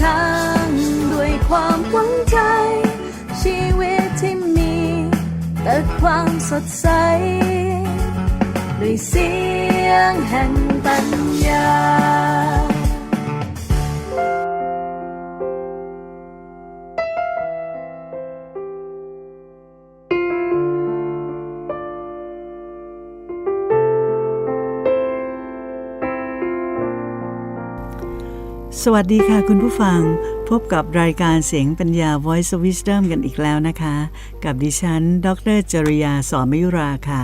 ทางด้วยความหวังใจ ชีวิตที่มี แต่ความสดใส ด้วยเสียงแห่งปัญญา สวัสดีค่ะคุณผู้ฟัง พบกับรายการเสียงปัญญา Voice of Wisdom กันอีกแล้วนะคะ กับดิฉัน ดรจริยาสอนมยุราค่ะ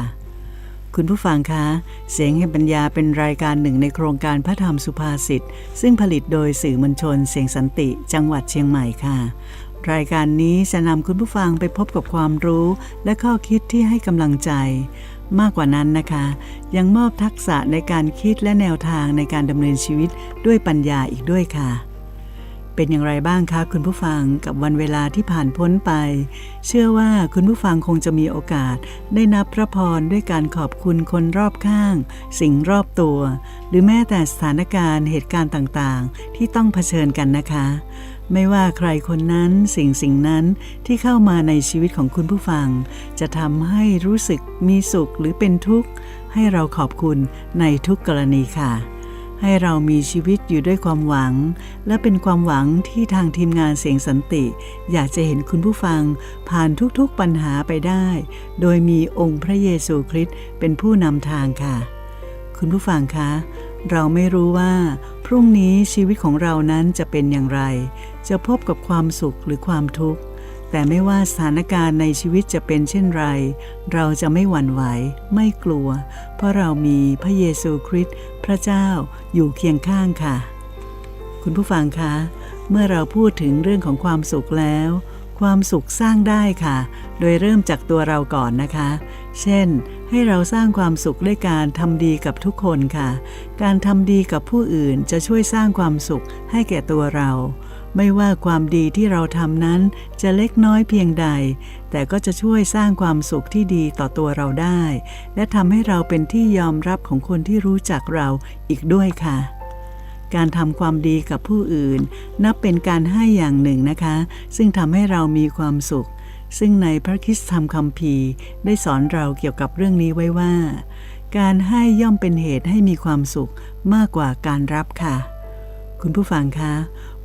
คุณผู้ฟังคะ เสียงแห่งปัญญาเป็นรายการหนึ่งในโครงการพระธรรมสุภาษิตซึ่งผลิตโดยสื่อมวลชนเสียงสันติจังหวัดเชียงใหม่ค่ะ รายการนี้จะนำคุณผู้ฟังไปพบกับความรู้ และข้อคิดที่ให้กำลังใจ มากกว่านั้นนะคะ ยังมอบทักษะในการคิดและแนวทางในการดำเนินชีวิตด้วยปัญญาอีกด้วยค่ะ เป็นอย่างไรบ้างคะคุณผู้ฟังกับวันเวลาที่ผ่านพ้นไป เชื่อว่าคุณผู้ฟังคงจะมีโอกาส ได้นับพระพรด้วยการขอบคุณคนรอบข้าง สิ่งรอบตัว หรือแม้แต่สถานการณ์เหตุการณ์ต่างๆ ที่ต้องเผชิญกันนะคะ ไม่ว่าใครคนนั้นสิ่งสิ่งนั้นที่เข้ามาในชีวิตของคุณผู้ฟัง จะทำให้รู้สึกมีสุขหรือเป็นทุกข์ ให้เราขอบคุณในทุกกรณีค่ะ ให้เรามีชีวิตอยู่ด้วยความหวัง และเป็นความหวังที่ทางทีมงานเสียงสันติ อยากจะเห็นคุณผู้ฟัง ผ่านทุกๆปัญหาไปได้ โดยมีองค์พระเยซูคริสต์เป็นผู้นำทางค่ะ คุณผู้ฟังคะ เราไม่รู้ว่า พรุ่งนี้ชีวิตของเรานั้นจะเป็นอย่างไร จะพบกับความสุขหรือความทุกข์ แต่ไม่ว่าสถานการณ์ในชีวิตจะเป็นเช่นไร เราจะไม่หวั่นไหว ไม่กลัว เพราะเรามีพระเยซูคริสต์พระเจ้าอยู่เคียงข้างค่ะ คุณผู้ฟังคะ เมื่อเราพูดถึงเรื่องของความสุขแล้ว ความสุขสร้างได้ค่ะ โดยเริ่มจากตัวเราก่อนนะคะ เช่น ให้เราสร้างความสุขด้วยการทำดีกับทุกคนค่ะ การทำดีกับผู้อื่นจะช่วยสร้างความสุขให้แก่ตัวเรา ไม่ว่าความดีที่เราทำนั้นจะเล็กน้อยเพียงใด แต่ก็จะช่วยสร้างความสุขที่ดีต่อตัวเราได้ และทำให้เราเป็นที่ยอมรับของคนที่รู้จักเราอีกด้วยค่ะการทำความดีกับผู้อื่น นับเป็นการให้อย่างหนึ่งนะคะ ซึ่งทำให้เรามีความสุข ซึ่งในพระคิสธรรมคัมภีได้สอนเราเกี่ยวกับเรื่องนี้ไว้ว่า การให้ย่อมเป็นเหตุให้มีความสุขมากกว่าการรับค่ะ คุณผู้ฟังคะ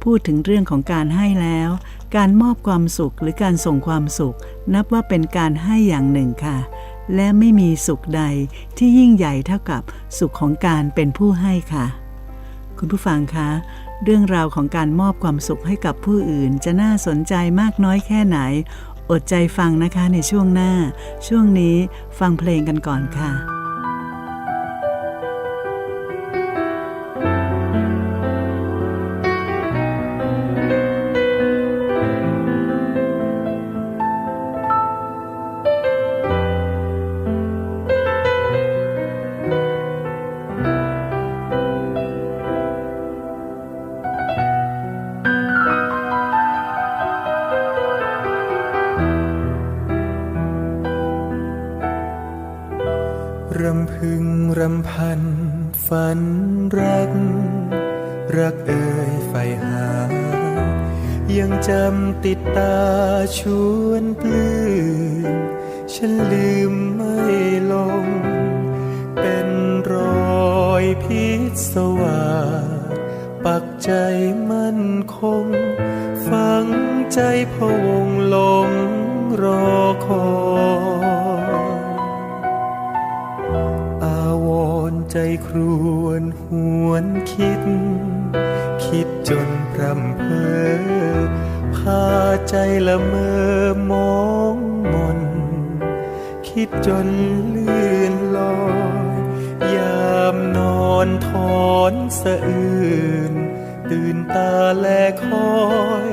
พูดถึงเรื่องของการให้แล้ว การมอบความสุขหรือการส่งความสุข นับว่าเป็นการให้อย่างหนึ่งค่ะ และไม่มีสุขใดที่ยิ่งใหญ่เท่ากับสุขของการเป็นผู้ให้ค่ะ คุณผู้ฟังคะเรื่องราวของการมอบความสุขให้กับผู้อื่นจะน่าสนใจมากน้อยแค่ไหน อดใจฟังนะคะในช่วงหน้า ช่วงนี้ฟังเพลงกันก่อนค่ะ ติดตาชวนปลื้มฉันลืมไม่ลง เป็นรอยพิศวาปักใจมั่นคง ฝังใจพะวงหลงรอคอยอาวรใจครวนหวนคิด คิดจนพรำเพ้อ พาใจละเมอมองมน คิดจนเลื่อนลอย ยามนอนถอนสะอื่น ตื่นตาแลคอย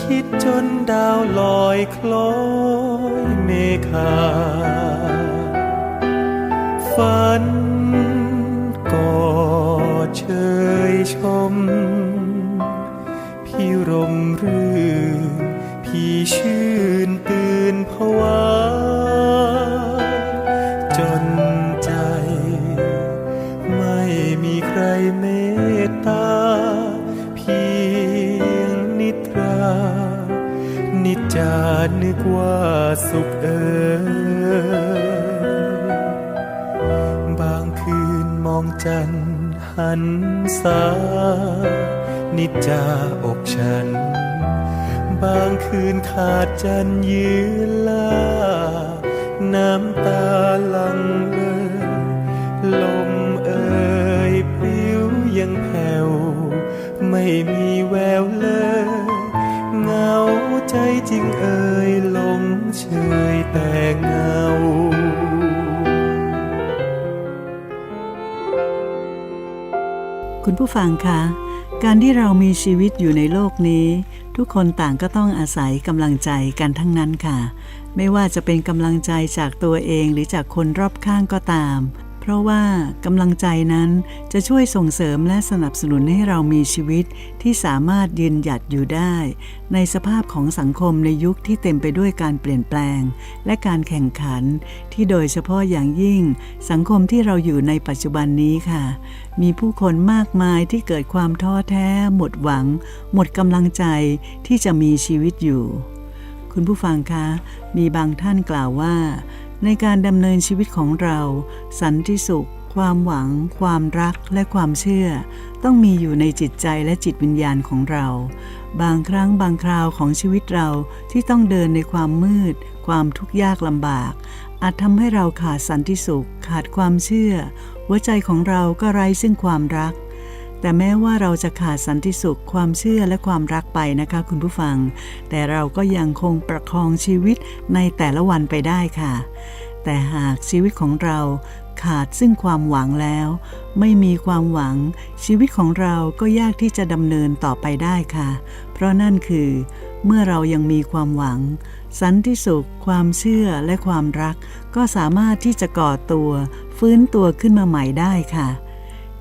คิดจนดาวลอยคล้อยเมฆาฝันกอดเชย สุขเอ่ยบางคืนมองจันหันสา นิจจาอกฉัน บางคืนขาดจันยืนลา น้ำตาลังเอ่ยลมเอ่ยปลิวยังแผ่ว ไม่มีแววเลยเหงาใจจริงเอ่ย เชยแต่เงา คุณผู้ฟังคะ การที่เรามีชีวิตอยู่ในโลกนี้ ทุกคนต่างก็ต้องอาศัยกำลังใจกันทั้งนั้นค่ะ ไม่ว่าจะเป็นกำลังใจจากตัวเองหรือจากคนรอบข้างก็ตาม เพราะว่ากำลังใจนั้นจะช่วยส่งเสริมและสนับสนุนให้เรามีชีวิตที่สามารถยืนหยัดอยู่ได้ ในสภาพของสังคมในยุคที่เต็มไปด้วยการเปลี่ยนแปลง และการแข่งขัน ที่โดยเฉพาะอย่างยิ่ง สังคมที่เราอยู่ในปัจจุบันนี้ค่ะ มีผู้คนมากมายที่เกิดความท้อแท้ หมดหวัง หมดกำลังใจที่จะมีชีวิตอยู่ คุณผู้ฟังคะ มีบางท่านกล่าวว่า ในการดำเนินชีวิตของเรา สันติสุข ความหวัง ความรักและความเชื่อ ต้องมีอยู่ในจิตใจและจิตวิญญาณของเรา บางครั้งบางคราวของชีวิตเราที่ต้องเดินในความมืด ความทุกข์ยากลำบาก อาจทำให้เราขาดสันติสุข ขาดความเชื่อ หัวใจของเราก็ไร้ซึ่งความรัก แต่แม้ว่าเราจะขาดสันติสุขความเชื่อและความรักไปนะคะ คุณผู้ฟัง แต่เราก็ยังคงประคองชีวิตในแต่ละวันไปได้ค่ะ แต่หากชีวิตของเราขาดซึ่งความหวังแล้ว ไม่มีความหวัง ชีวิตของเราก็ยากที่จะดำเนินต่อไปได้ค่ะ เพราะนั่นคือ เมื่อเรายังมีความหวัง สันติสุข ความเชื่อและความรัก ก็สามารถที่จะก่อตัว ฟื้นตัวขึ้นมาใหม่ได้ค่ะ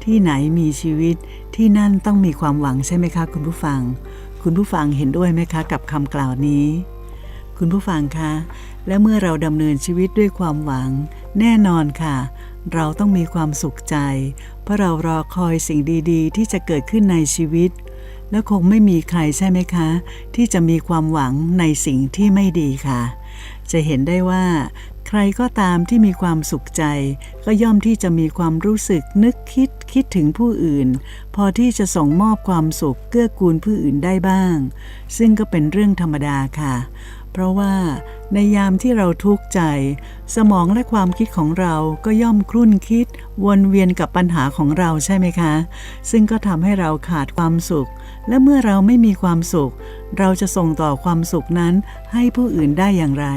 ที่ไหนมีชีวิตที่นั่นต้องมีความหวังใช่ไหมคะคุณผู้ฟัง คุณผู้ฟังเห็นด้วยไหมคะกับคำกล่าวนี้ คุณผู้ฟังคะ และเมื่อเราดำเนินชีวิตด้วยความหวัง แน่นอนค่ะ เราต้องมีความสุขใจ เพราะเรารอคอยสิ่งดีๆ ที่จะเกิดขึ้นในชีวิต และคงไม่มีใครใช่ไหมคะ ที่จะมีความหวังในสิ่งที่ไม่ดีค่ะจะเห็นได้ว่า ใครก็ตามที่มีความสุขใจ ก็ย่อมที่จะมีความรู้สึกนึกคิดคิดถึงผู้อื่น พอที่จะส่งมอบความสุขเกื้อกูลผู้อื่นได้บ้าง ซึ่งก็เป็นเรื่องธรรมดาค่ะ เพราะว่าในยามที่เราทุกข์ใจ สมองและความคิดของเราก็ย่อมครุ่นคิด วนเวียนกับปัญหาของเราใช่ไหมคะ ซึ่งก็ทำให้เราขาดความสุข และเมื่อเราไม่มีความสุข เราจะส่งต่อความสุขนั้นให้ผู้อื่นได้อย่างไร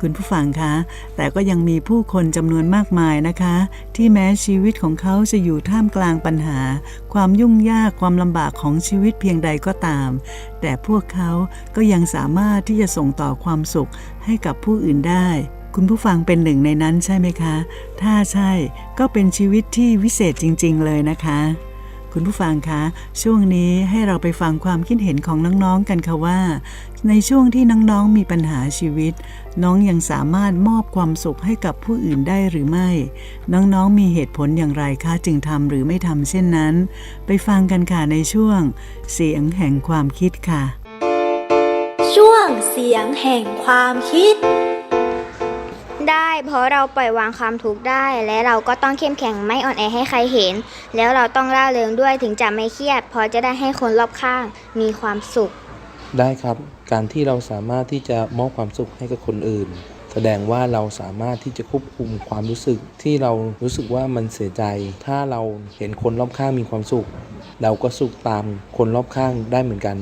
คุณผู้ฟังคะ แต่ก็ยังมีผู้คนจำนวนมากมายนะคะ ที่แม้ชีวิตของเขาจะอยู่ท่ามกลางปัญหา ความยุ่งยากความลำบากของชีวิตเพียงใดก็ตาม แต่พวกเขาก็ยังสามารถที่จะส่งต่อความสุขให้กับผู้อื่นได้ คุณผู้ฟังเป็นหนึ่งในนั้นใช่ไหมคะ ถ้าใช่ก็เป็นชีวิตที่วิเศษจริง ๆ เลยนะคะ คุณผู้ฟังคะ ช่วงนี้ให้เราไปฟังความคิดเห็นของน้องๆกันค่ะว่า ในช่วงที่น้องๆมีปัญหาชีวิต น้องยังสามารถมอบความสุขให้กับผู้อื่นได้หรือไม่ น้องๆมีเหตุผลอย่างไรคะจึงทำหรือไม่ทำเช่นนั้น ไปฟังกันค่ะในช่วง เสียงแห่งความคิดค่ะ ช่วงเสียงแห่งความคิด ได้ เพราะเราปล่อยวางความทุกข์ได้ และเราก็ต้องเข้มแข็งไม่อ่อนแอให้ใครเห็น แล้วเราต้องร่าเริงด้วยถึงจะไม่เครียด เพราะจะได้ให้คนรอบข้างมีความสุข ได้ครับ การที่เราสามารถที่จะมอบความสุขให้กับคนอื่น แสดงว่าเราสามารถที่จะควบคุมความรู้สึกที่เรารู้สึกว่ามันเสียใจ ถ้าเราเห็นคนรอบข้างมีความสุข เราก็สุขตามคนรอบข้างได้เหมือนกัน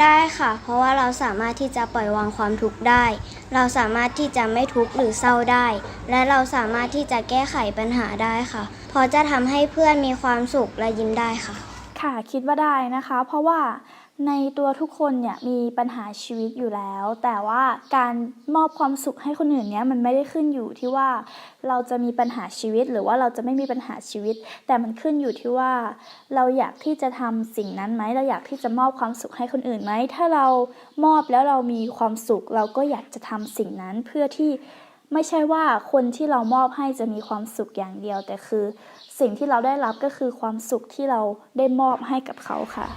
ได้ค่ะ เพราะว่าเราสามารถที่จะปล่อยวางความทุกข์ได้ เราสามารถที่จะไม่ทุกข์หรือเศร้าได้ และเราสามารถที่จะแก้ไขปัญหาได้ค่ะ เพราะจะทำให้เพื่อนมีความสุขและยิ้มได้ค่ะ ค่ะคิดว่าได้นะคะ เพราะว่า ในตัวทุกคนเนี่ยมีปัญหาชีวิตอยู่แล้ว แต่ว่าการมอบความสุขให้คนอื่นเนี่ยมันไม่ได้ขึ้นอยู่ที่ว่าเราจะมีปัญหาชีวิต หรือว่าเราจะไม่มีปัญหาชีวิต แต่มันขึ้นอยู่ที่ว่า เราอยากที่จะทำสิ่งนั้นไหมเราอยากที่จะมอบความสุขให้คนอื่นไหมถ้าเรามอบแล้วเรามีความสุข เราก็อยากจะทำสิ่งนั้นเพื่อที่ไม่ใช่ว่าคนที่เรามอบให้จะมีความสุขอย่างเดียว แต่คือสิ่งที่เราได้รับก็คือความสุขที่เราได้มอบให้กับเขาค่ะ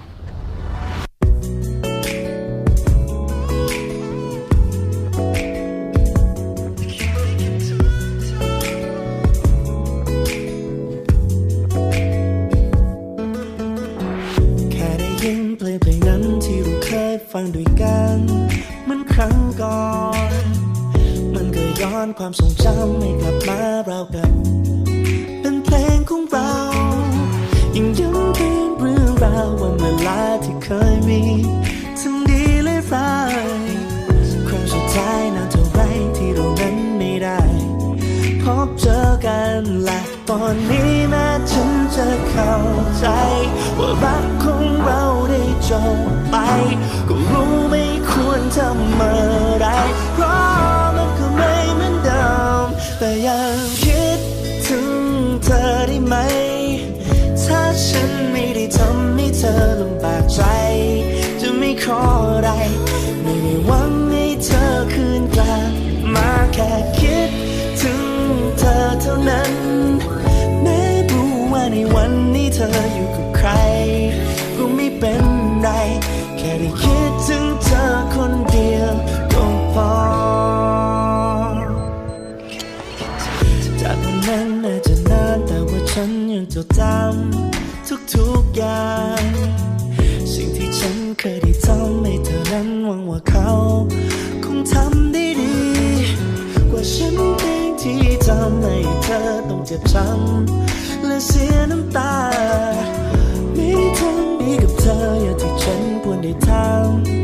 ยินเพลงเพลงนั้นที่เราเคยฟังด้วยกันเหมือนครั้งก่อน มันก็ย้อนความทรงจำให้กลับมาเรากับเป็นเพลงของเรายังย้ำเป็นเรื่องราววันเวลาที่เคยมีทั้งดีและร้ายครั้งสุดท้ายนานเท่าไรที่เรานั้นไม่ได้ พบเจอกันและตอนนี้แม้ฉันจะเข้าใจว่ารักของ จบไป ก็รู้ไม่ควรทำอะไร เพราะมันก็ไม่เหมือนเดิม แต่ยังคิดถึงเธอได้ไหม ถ้าฉันไม่ได้ทำให้เธอลำบากใจ จะไม่ขออะไร ไม่ได้หวังให้เธอคืนกลับมาแค่คิดถึงเธอเท่านั้นแม้รู้ว่าในวันนี้เธออยู่กับใคร ก็ไม่เป็น ไร แค่ได้คิดถึงเธอคนเดียวก็พอจากวันนั้นอาจจะนานแต่ว่าฉันยังจดจำทุกๆอย่าง สิ่งที่ฉันเคยได้ทำให้เธอนั้นหวังว่าเขาคงทำได้ดี กว่าฉันเองที่ทำให้เธอต้องเจ็บช้ำและเสียน้ำตา ทำดีกับเธออย่างที่ฉันควรได้ท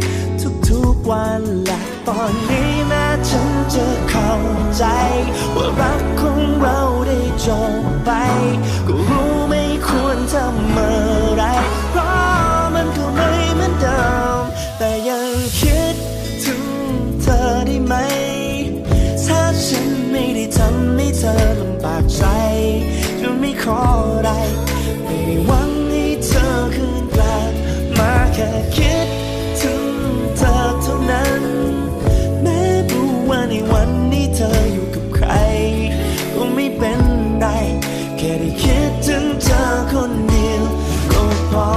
ำทุกๆวันและตอนนี้แม้ฉันจะเข้าใจ ว่ารักของเราได้จบไป ก็รู้ไม่ควรทำเมื่อไรเพราะมันก็ไม่เหมือนเดิมแต่ยังคิดถึงเธอได้ไหม ถ้าฉันไม่ได้ทำให้เธอลำบากใจจะไม่ขออะไรไม่ได้หวัง วันนี้เธออยู่กับใครก็ไม่เป็นไร แค่ได้คิดถึงเธอคนเดียวก็พอ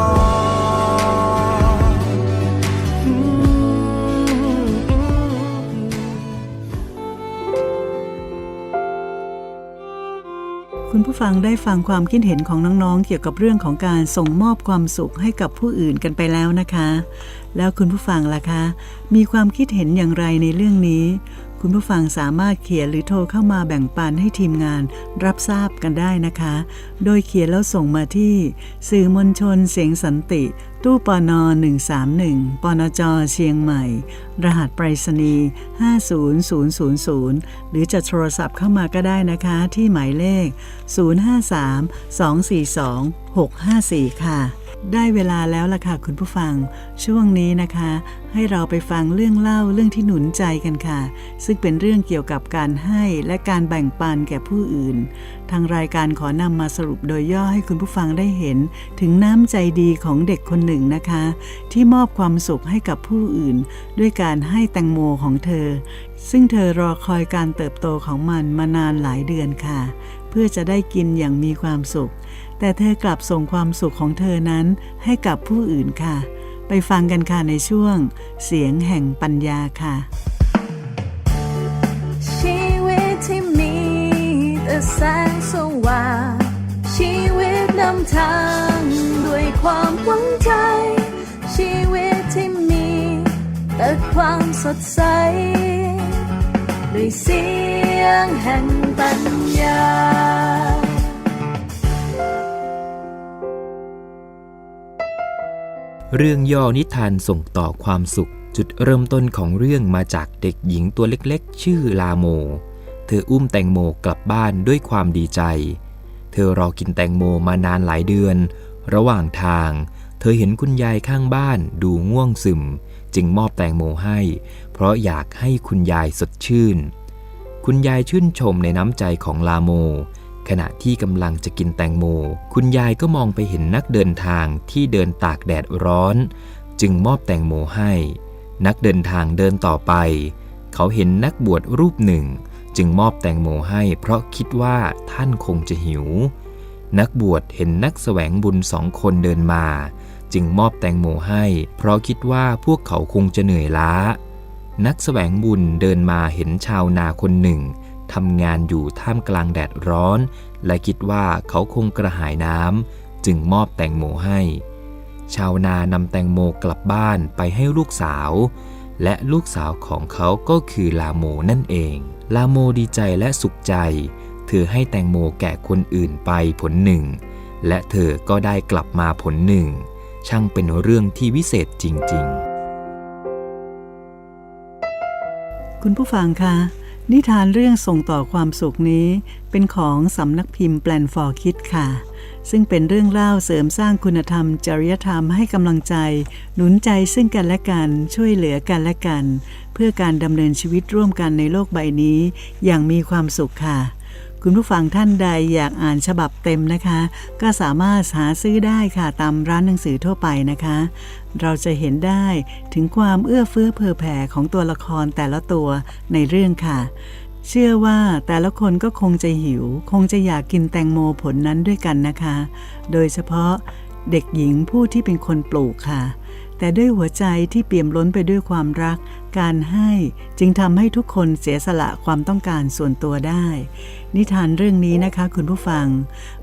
คุณผู้ฟังได้ฟังความคิดเห็นของน้องๆ เกี่ยวกับเรื่องของการส่งมอบความสุขให้กับผู้อื่นกันไปแล้วนะคะ แล้วคุณผู้ฟังล่ะคะ มีความคิดเห็นอย่างไรในเรื่องนี้ คุณผู้ฟังสามารถเขียนหรือโทรเข้ามาแบ่งปันให้ทีมงานรับทราบกันได้นะคะ โดยเขียนแล้วส่งมาที่ สื่อมวลชนเสียงสันติ ตู้ปน131ปนจเชียงใหม่ รหัสไปรษณีย์50000 หรือจะโทรศัพท์เข้ามาก็ได้นะคะที่หมายเลข 053 242 654 ค่ะ ได้เวลาแล้วล่ะค่ะคุณผู้ฟัง ช่วงนี้นะคะ ให้เราไปฟังเรื่องเล่าเรื่องที่หนุนใจกันค่ะ ซึ่งเป็นเรื่องเกี่ยวกับการให้และการแบ่งปันแก่ผู้อื่น ทางรายการขอนำมาสรุปโดยย่อให้คุณผู้ฟังได้เห็น ถึงน้ำใจดีของเด็กคนหนึ่งนะคะ ที่มอบความสุขให้กับผู้อื่น ด้วยการให้แตงโมของเธอ ซึ่งเธอรอคอยการเติบโตของมันมานานหลายเดือนค่ะ เพื่อจะได้กินอย่างมีความสุข แต่เธอกลับส่งความสุขของเธอนั้นให้กับผู้อื่นค่ะ ไปฟังกันค่ะในช่วง เสียงแห่งปัญญาค่ะ ชีวิตที่มีแต่แสงสว่างชีวิตนำทางด้วยความหวังใจ ชีวิตที่มีแต่ความสดใสด้วยเสียงแห่งปัญญา เรื่องย่อนิทานส่งต่อความสุข จุดเริ่มต้นของเรื่องมาจากเด็กหญิงตัวเล็กๆ ชื่อลาโม เธออุ้มแตงโมกลับบ้านด้วยความดีใจ เธอรอกินแตงโมมานานหลายเดือน ระหว่างทาง เธอเห็นคุณยายข้างบ้านดูง่วงซึม จึงมอบแตงโมให้ เพราะอยากให้คุณยายสดชื่น คุณยายชื่นชมในน้ำใจของลาโม ขณะที่กำลังจะกินแตงโม คุณยายก็มองไปเห็นนักเดินทางที่เดินตากแดดร้อน จึงมอบแตงโมให้ นักเดินทางเดินต่อไป เขาเห็นนักบวชรูปหนึ่ง จึงมอบแตงโมให้ เพราะคิดว่าท่านคงจะหิว นักบวชเห็นนักแสวงบุญสองคนเดินมา จึงมอบแตงโมให้ เพราะคิดว่าพวกเขาคงจะเหนื่อยล้า นักแสวงบุญเดินมาเห็นชาวนาคนหนึ่ง ทำงานอยู่ท่ามกลางแดดร้อน และคิดว่าเขาคงกระหายน้ำจึงมอบแตงโมให้ ชาวนานำแตงโมกลับบ้านไปให้ลูกสาว และลูกสาวของเขาก็คือลาโมนั่นเอง ลาโมดีใจและสุขใจ เธอให้แตงโมแก่คนอื่นไปผลหนึ่ง และเธอก็ได้กลับมาผลหนึ่ง ช่างเป็นเรื่องที่วิเศษจริง ๆ คุณผู้ฟังคะ นิทานเรื่องส่งต่อความสุขนี้เป็นของสำนักพิมพ์แปลนฟอร์คิดค่ะ ซึ่งเป็นเรื่องเล่าเสริมสร้างคุณธรรม จริยธรรมให้กำลังใจ หนุนใจซึ่งกันและกัน ช่วยเหลือกันและกัน เพื่อการดำเนินชีวิตร่วมกันในโลกใบนี้ อย่างมีความสุขค่ะ คุณผู้ฟังท่านใดอยากอ่านฉบับเต็มนะคะ ก็สามารถหาซื้อได้ค่ะตามร้านหนังสือทั่วไปนะคะ เราจะเห็นได้ถึงความเอื้อเฟื้อเผื่อแผ่ของตัวละครแต่ละตัวในเรื่องค่ะ เชื่อว่าแต่ละคนก็คงจะหิว คงจะอยากกินแตงโมผลนั้นด้วยกันนะคะ โดยเฉพาะเด็กหญิงผู้ที่เป็นคนปลูกค่ะ แต่ด้วยหัวใจที่เปี่ยมล้นไปด้วยความรัก การให้จึงทำให้ทุกคนเสียสละความต้องการส่วนตัวได้ นิทานเรื่องนี้นะคะคุณผู้ฟัง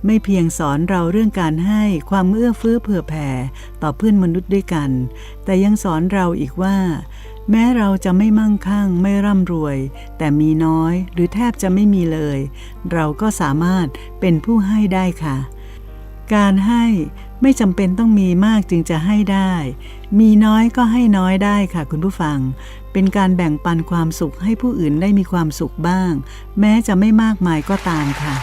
ไม่เพียงสอนเราเรื่องการให้ความเอื้อเฟื้อเผื่อแผ่ต่อเพื่อนมนุษย์ด้วยกัน แต่ยังสอนเราอีกว่า แม้เราจะไม่มั่งคั่งไม่ร่ำรวย แต่มีน้อยหรือแทบจะไม่มีเลย เราก็สามารถเป็นผู้ให้ได้ค่ะการให้ ไม่จำเป็นต้องมีมากจึงจะให้ได้ มีน้อยก็ให้น้อยได้ค่ะคุณผู้ฟัง เป็นการแบ่งปันความสุขให้ผู้อื่นได้มีความสุขบ้าง แม้จะไม่มากมายก็ตามค่ะ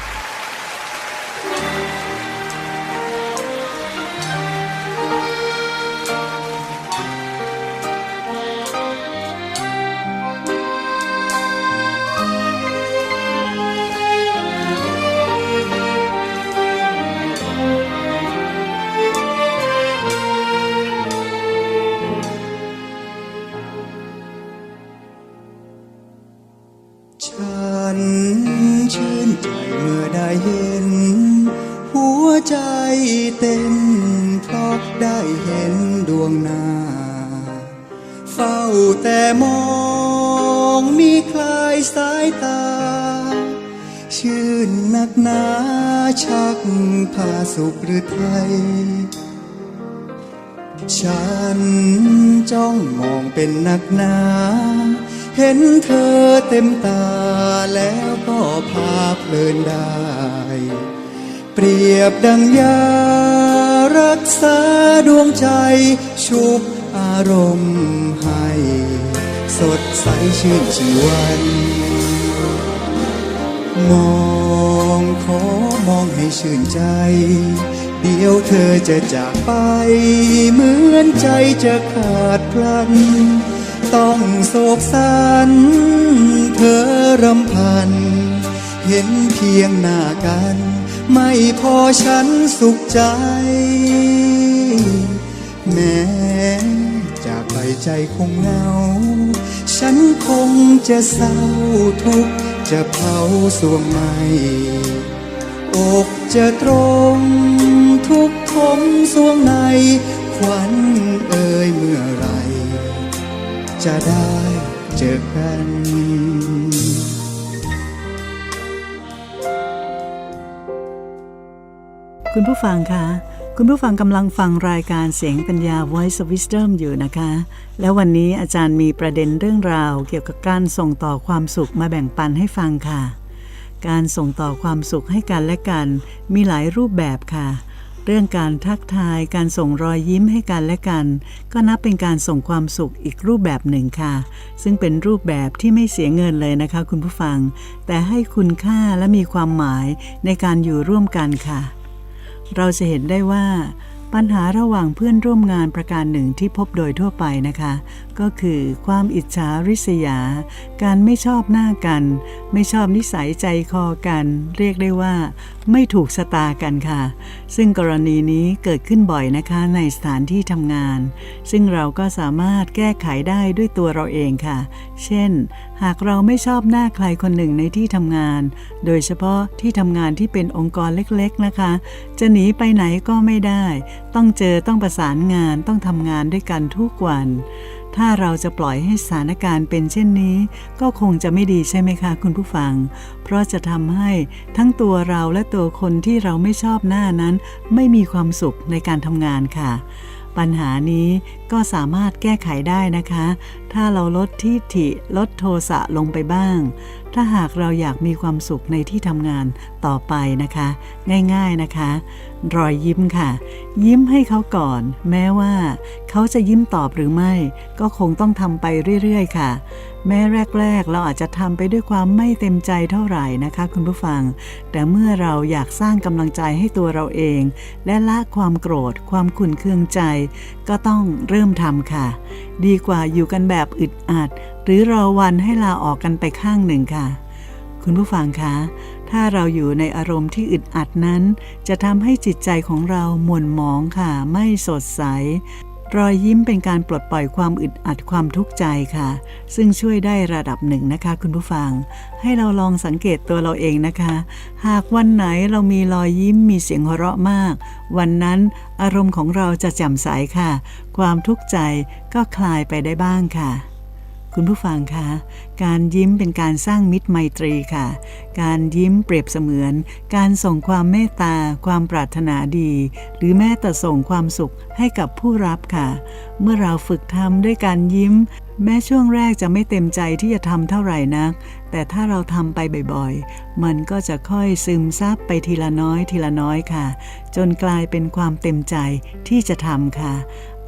ฉันจ้องมองเป็นนักหนา เห็นเธอเต็มตาแล้วก็พาเพลินได้ เปรียบดังยารักษาดวงใจ ชุบอารมณ์ให้ สดใสชื่นชีวันมองขอมองให้ชื่นใจ เดี๋ยวเธอจะจากไป เหมือนใจจะขาดพลัน ต้องโศกสัน เธอรำพัน เห็นเพียงหน้ากัน ไม่พอฉันสุขใจ แม้จากไปใจคงเหงา ฉันคงจะเศร้าทุก จะเผาสวงใหม่อก จะตรงทุกทมสวงในขวัญเอ่ยเมื่อไร จะได้เจอกันคุณผู้ฟังคะ คุณผู้ฟังกำลังฟังรายการเสียงปัญญา Voice of Wisdom อยู่นะคะ แล้ววันนี้อาจารย์มีประเด็นเรื่องราวเกี่ยวกับการส่งต่อความสุขมาแบ่งปันให้ฟังค่ะ การส่งต่อความสุขให้กันและกัน มีหลายรูปแบบค่ะ เรื่องการทักทายการส่งรอยยิ้มให้กันและกัน ก็นับเป็นการส่งความสุขอีกรูปแบบหนึ่งค่ะ ซึ่งเป็นรูปแบบที่ไม่เสียเงินเลยนะคะ คุณผู้ฟัง แต่ให้คุณค่าและมีความหมายในการอยู่ร่วมกันค่ะ เราจะเห็นได้ว่า ปัญหาระหว่างเพื่อนร่วมงานประการหนึ่งที่พบโดยทั่วไปนะคะ ก็คือความอิจฉาริษยา การไม่ชอบหน้ากัน ไม่ชอบนิสัยใจคอกัน เรียกได้ว่า ไม่ถูกชะตากันค่ะ ซึ่งกรณีนี้เกิดขึ้นบ่อยนะคะในสถานที่ทำงาน ซึ่งเราก็สามารถแก้ไขได้ด้วยตัวเราเองค่ะ เช่น หากเราไม่ชอบหน้าใครคนหนึ่งในที่ทำงาน โดยเฉพาะที่ทำงานที่เป็นองค์กรเล็กๆนะคะ จะหนีไปไหนก็ไม่ได้ ต้องเจอต้องประสานงานต้องทำงานด้วยกันทุกวัน ถ้าเราจะปล่อยให้สถานการณ์เป็นเช่นนี้ ก็คงจะไม่ดีใช่ไหมคะคุณผู้ฟัง เพราะจะทำให้ทั้งตัวเราและตัวคนที่เราไม่ชอบหน้านั้น ไม่มีความสุขในการทำงานค่ะ ปัญหานี้ก็สามารถแก้ไขได้นะคะ ถ้าเราลดทิฐิลดโทสะลงไปบ้าง ถ้าหากเราอยากมีความสุขในที่ทำงานต่อไปนะคะ ง่ายๆนะคะ รอยยิ้มค่ะ ยิ้มให้เขาก่อน แม้ว่า เขาจะยิ้มตอบหรือไม่ ก็คงต้องทำไปเรื่อยๆค่ะ แม้แรก ๆ เราอาจจะทำไปด้วยความไม่เต็มใจเท่าไหร่นะคะ คุณผู้ฟัง แต่เมื่อเราอยากสร้างกำลังใจให้ตัวเราเอง และละความโกรธ ความขุ่นเคืองใจ ก็ต้องเริ่มทำค่ะ ดีกว่าอยู่กันแบบอึดอัด หรือรอวันให้ลาออกกันไปข้างหนึ่งค่ะ คุณผู้ฟังคะ ถ้าเราอยู่ในอารมณ์ที่อึดอัดนั้น จะทำให้จิตใจของเราหม่นหมองค่ะ ไม่สดใส รอยยิ้มเป็นการปลดปล่อยความอึดอัดความทุกข์ใจค่ะ ซึ่งช่วยได้ระดับหนึ่งนะคะ คุณผู้ฟัง ให้เราลองสังเกตตัวเราเองนะคะ หากวันไหนเรามีรอยยิ้มมีเสียงหัวเราะมาก วันนั้นอารมณ์ของเราจะแจ่มใสค่ะ ความทุกข์ใจก็คลายไปได้บ้างค่ะ คุณผู้ฟังคะ การยิ้มเป็นการสร้างมิตรไมตรีค่ะ การยิ้มเปรียบเสมือน การส่งความเมตตา ความปรารถนาดี หรือแม้แต่ส่งความสุขให้กับผู้รับค่ะ เมื่อเราฝึกทำด้วยการยิ้ม แม้ช่วงแรกจะไม่เต็มใจที่จะทำเท่าไหร่นัก แต่ถ้าเราทำไปบ่อยๆ มันก็จะค่อยซึมซับไปทีละน้อยทีละน้อยค่ะ จนกลายเป็นความเต็มใจที่จะทำค่ะ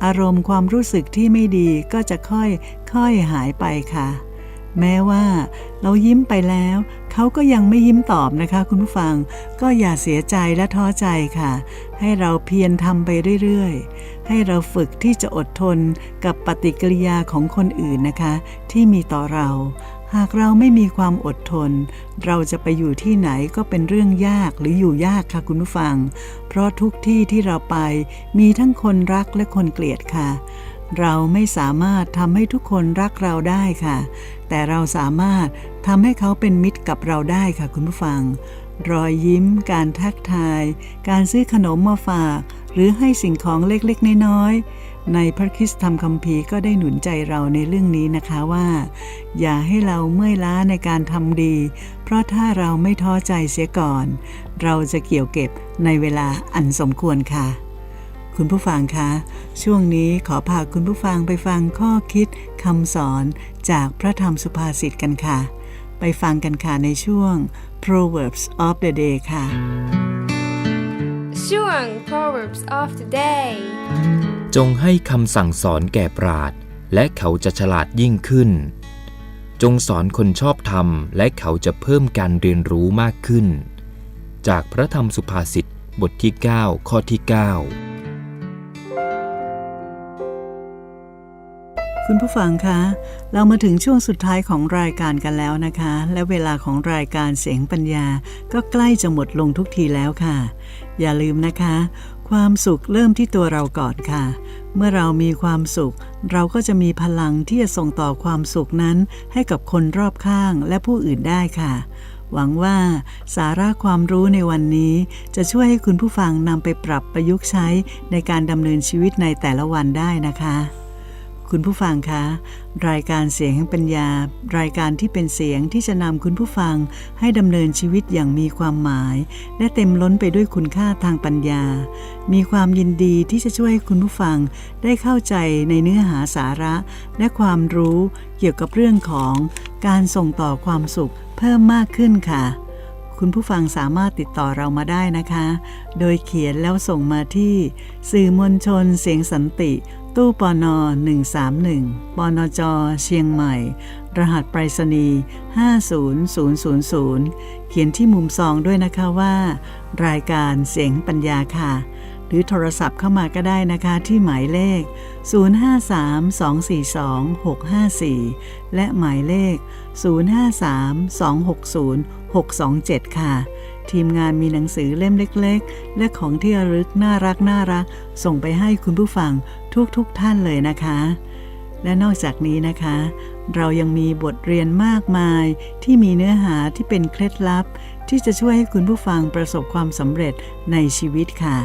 อารมณ์ความรู้สึกที่ไม่ดีก็จะค่อย ค่อยหายไปค่ะ แม้ว่าเรายิ้มไปแล้ว เขาก็ยังไม่ยิ้มตอบนะคะ คุณผู้ฟังก็อย่าเสียใจและท้อใจค่ะ ให้เราเพียรทำไปเรื่อยๆ ให้เราฝึกที่จะอดทนกับปฏิกิริยาของคนอื่นนะคะ ที่มีต่อเรา หากเราไม่มีความอดทน เราจะไปอยู่ที่ไหนก็เป็นเรื่องยากหรืออยู่ยากค่ะคุณผู้ฟัง เพราะทุกที่ที่เราไปมีทั้งคนรักและคนเกลียดค่ะ เราไม่สามารถทำให้ทุกคนรักเราได้ค่ะ แต่เราสามารถทำให้เขาเป็นมิตรกับเราได้ค่ะคุณผู้ฟัง รอยยิ้ม การทักทาย การซื้อขนมมาฝาก หรือให้สิ่งของเล็กๆ น้อยๆ ในพระคริสตธรรมคัมภีร์ก็ได้หนุนใจเราในเรื่องนี้นะคะว่า อย่าให้เราเมื่อยล้าในการทำดี เพราะถ้าเราไม่ท้อใจเสียก่อน เราจะเกี่ยวเก็บในเวลาอันสมควรค่ะ คุณผู้ฟังคะ ช่วงนี้ขอพาคุณผู้ฟังไปฟังข้อคิดคำสอนจากพระธรรมสุภาษิตกันค่ะ ไปฟังกันค่ะในช่วง Proverbs of the Day ค่ะ ช่วง Proverbs of the Day จงให้คำสั่งสอนแก่ปราดและเขาจะฉลาดยิ่งขึ้น จงสอนคนชอบธรรม และเขาจะเพิ่มการเรียนรู้มากขึ้น จากพระธรรมสุภาษิตบทที่ 9 ข้อที่ 9 คุณผู้ฟังคะ เรามาถึงช่วงสุดท้ายของรายการกันแล้วนะคะ และเวลาของรายการเสียงปัญญาก็ใกล้จะหมดลงทุกทีแล้วค่ะ อย่าลืมนะคะ ความสุขเริ่มที่ตัวเราก่อนค่ะ เมื่อเรามีความสุข เราก็จะมีพลังที่จะส่งต่อความสุขนั้น ให้กับคนรอบข้างและผู้อื่นได้ค่ะหวังว่าสาระความรู้ในวันนี้ จะช่วยให้คุณผู้ฟังนำไปปรับประยุกต์ใช้ในการดำเนินชีวิตในแต่ละวันได้นะคะ คุณผู้ฟังคะ รายการเสียงแห่งปัญญา รายการที่เป็นเสียงที่จะนำคุณผู้ฟังให้ดำเนินชีวิตอย่างมีความหมาย และเต็มล้นไปด้วยคุณค่าทางปัญญา มีความยินดีที่จะช่วยให้คุณผู้ฟังได้เข้าใจในเนื้อหาสาระ และความรู้เกี่ยวกับเรื่องของการส่งต่อความสุขเพิ่มมากขึ้นค่ะ คุณผู้ฟังสามารถติดต่อเรามาได้นะคะ โดยเขียนแล้วส่งมาที่ สื่อมวลชนเสียงสันติ ตู้ปอนอ131ปอนอจอเชียงใหม่ รหัสไปรษณีย์50000 เขียนที่มุมซองด้วยนะคะว่า รายการเสียงปัญญาค่ะ หรือโทรศัพท์เข้ามาก็ได้นะคะที่หมายเลข 053-242-654 และหมายเลข 627 ค่ะ ทีมงานมีหนังสือเล่มเล็กๆ และของที่ระลึกน่ารักน่ารัก ส่งไปให้คุณผู้ฟังทุกๆทท่านเลยนะคะ และนอกจากนี้นะคะ เรายังมีบทเรียนมากมายที่มีเนื้อหาที่เป็นเคล็ดลับ ที่จะช่วยให้คุณผู้ฟังประสบความสำเร็จในชีวิตค่ะ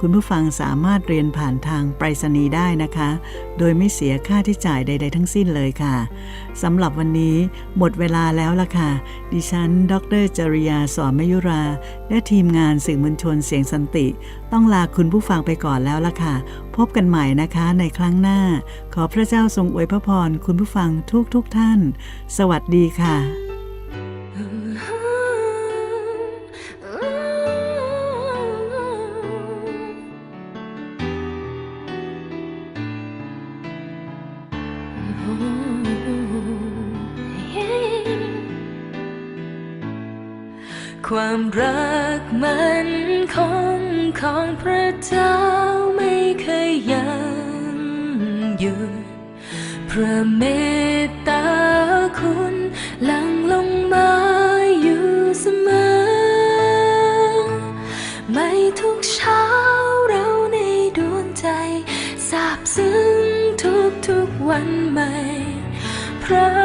คุณผู้ฟังสามารถเรียนผ่านทางไปรษณีย์ได้นะคะ โดยไม่เสียค่าที่จ่ายใด ๆ ทั้งสิ้นเลยค่ะสำหรับวันนี้หมดเวลาแล้วล่ะค่ะ ดิฉัน ดรจริยาสอนมยุรา และทีมงานสื่อมวลชนเสียงสันติ ต้องลาคุณผู้ฟังไปก่อนแล้วล่ะค่ะ พบกันใหม่นะคะในครั้งหน้า ขอพระเจ้าทรงอวยพระพรคุณผู้ฟังทุกทุกท่าน สวัสดีค่ะ ความรักมันคงของพระเจ้าไม่เคยยังหยุดพระเมตตาคุณหลังลงมาอยู่เสมอ ไม่ทุกเช้าเราในดวงใจซาบซึ้งทุกทุกวันใหม่ พระ